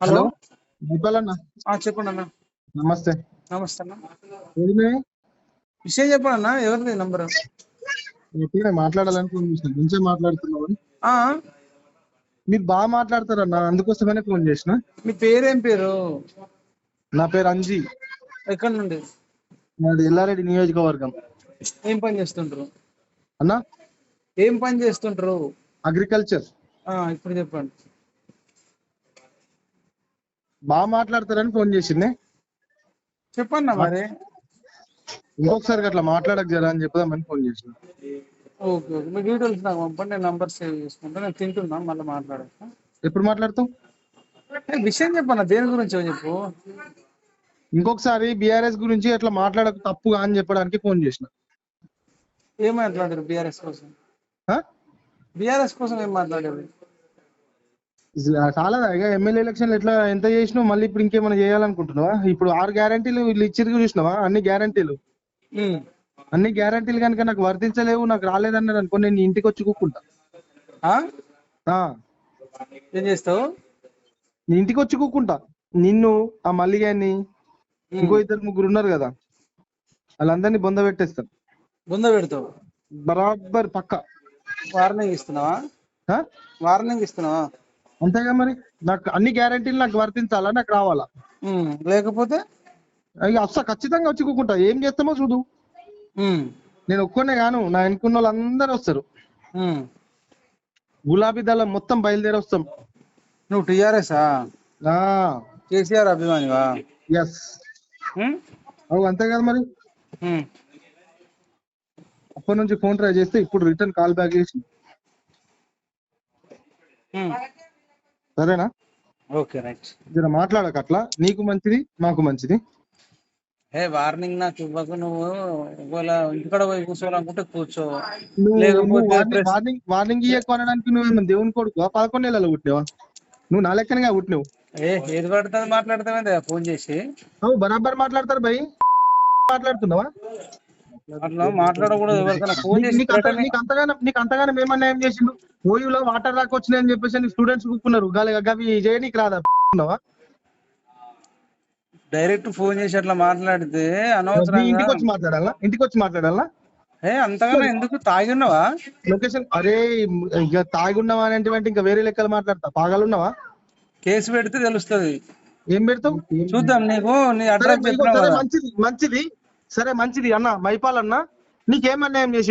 Hello? గోపాలన్న? చెప్పండి అన్న. నమస్తే. నమస్తే అన్న. విషయం చెప్పండి అన్న ఎవరిది నంబర్? ఎప్పుడే మాట్లాడాలని ఫోన్ చేసిన మంచిగా మాట్లాడుతున్నావు మీరు బాగా మాట్లాడతారన్న అందుకోసమనే ఫోన్ చేసిన. మీ పేరేం పేరు? నా పేరు అంజీ. ఎక్కడి నుండి? నాది ఎల్లారెడ్డి నియోజకవర్గం. ఏం పని చేస్తుంటారు అన్న? ఏం పని చేస్తుంటారు అగ్రికల్చర్. ఆ ఇప్పుడు చెప్పండి. బాగా మాట్లాడతారని ఫోన్ చేసింది. చెప్పండి అన్న మరి? ఇంకొకసారి అట్లా మాట్లాడక జరా అని చెప్దామని ఫోన్ చేసిన. Okay okay. మీ డీటెయిల్స్ నాకు పంపండి నేను నంబర్ సేవ్ చేసుకుంటా. నేను తింటున్నా మళ్ళీ మాట్లాడతా ఎప్పుడు మాట్లాడతావు? విషయం చెప్పన్న దేని గురించి చెప్పు. ఇంకొకసారి బీఆర్ఎస్ గురించి అట్లా మాట్లాడక తప్పుగా అని చెప్పడానికి ఫోన్ చేసిన. ఏం మాట్లాడారు బీఆర్ఎస్ కోసం? బీఆర్ఎస్ కోసం ఏం మాట్లాడారు? చాలా ఇక ఎమ్మెల్యే ఎలక్షన్ ఎట్లా ఎంత చేసినావు మళ్ళీ ఇప్పుడు ఇంకేమైనా చేయాలనుకుంటున్నావా? ఇప్పుడు ఆరు గ్యారంటీలు వీళ్ళు ఇచ్చిరు చూసినావా? అన్ని గ్యారంటీలు. అన్ని గ్యారంటీలు కనుక నాకు వర్తించలేవు నాకు రాలేదన్నారు అనుకో నేను ఇంటికి వచ్చి కూకుంటా. ఆ? ఆ, ఏం చేస్తావు? నీ ఇంటికి వచ్చి కూకుంటా. నిన్ను ఆ మల్లిగాన్ని ఇంకో ఇద్దరు ముగ్గురు ఉన్నారు కదా వాళ్ళందరినీ బొంద పెట్టేస్తాను. బుంద పెడతావు? బరాబర్ పక్క. వార్నింగ్ ఇస్తున్నావా? వార్నింగ్ ఇస్తున్నావా? అంతేగా మరి? నాకు అన్ని గ్యారంటీలు నాకు వర్తించాలా? నాకు రావాలా. లేకపోతే? ఇక అస్సలు ఖచ్చితంగా వచ్చి కూకుంటా. ఏం చేస్తామో చూడు. నేను ఒక్కనే గాను నా ఎన్నుకున్న వాళ్ళందరూ వస్తారు. ఉమ్. గులాబీ దళం మొత్తం బయలుదేరి వస్తాం. నువ్వు టిఆర్ఎస్ కేసీఆర్ అభిమానివా? ఎస్? అవు అంతే కదా మరి. అప్పటి నుంచి ఫోన్ ట్రై చేస్తే ఇప్పుడు రిటర్న్ కాల్ బ్యాక్ చేసి. సరేనా? Okay right. జర మాట్లాడక అట్లా. నీకు మంచిది మాకు మంచిది. ఏ వార్నింగ్ నాకు ఇవ్వకు నువ్వు ఒకవేళ ఇంటికాడ పోయి కూర్చోవాలనుకుంటే కూర్చో. నువ్వు లేకపోతే వార్నింగ్ వార్నింగ్ వార్నింగ్ ఇవ్వకొనడానికి నువ్వు దేవుని కొడుకు పదకొండు నెలలు పుట్టినావా? నువ్వు నా లెక్కనగా పుట్టినావు. ఏ ఏది పడుతుంది మాట్లాడతామే ఫోన్ చేసి? అవు బరాబర్ మాట్లాడతారు భయ్. మాట్లాడుతున్నావా? అట్లా మాట్లాడకూడదు ఎవరికైనా. ఫోన్ చేసి నీకు. నీకు అంతగానం నీకు అంతగానం ఏమన్నా ఏం చేసిండు? ఓయూలో వాటర్ రాక వచ్చినాయని చెప్పేసి స్టూడెంట్స్ కూకున్నారు. గల గవి చేయనీకి రాదా? ఉన్నావా? డైరెక్ట్ ఫోన్ చేసి అట్లా మాట్లాడితే నీ అనవసరంగా. ఇంటికి వచ్చి మాట్లాడాలా? ఇంటికి వచ్చి మాట్లాడాలా? ఏ అంతగానో ఎందుకు? తాగి ఉన్నావా లొకేషన్ అరే ఇక తాగున్నావా అనేటువంటి ఇంకా వేరే లెక్కలు మాట్లాడతా. పాగలున్నావా? కేసు పెడితే తెలుస్తది. ఏం పెడతావు? చూద్దాం నీకు నీ అడ్రస్ మంచిది మంచిది. సరే మంచిది అన్న మైపాల్ అన్న నీకేం అన్యాయం చేసి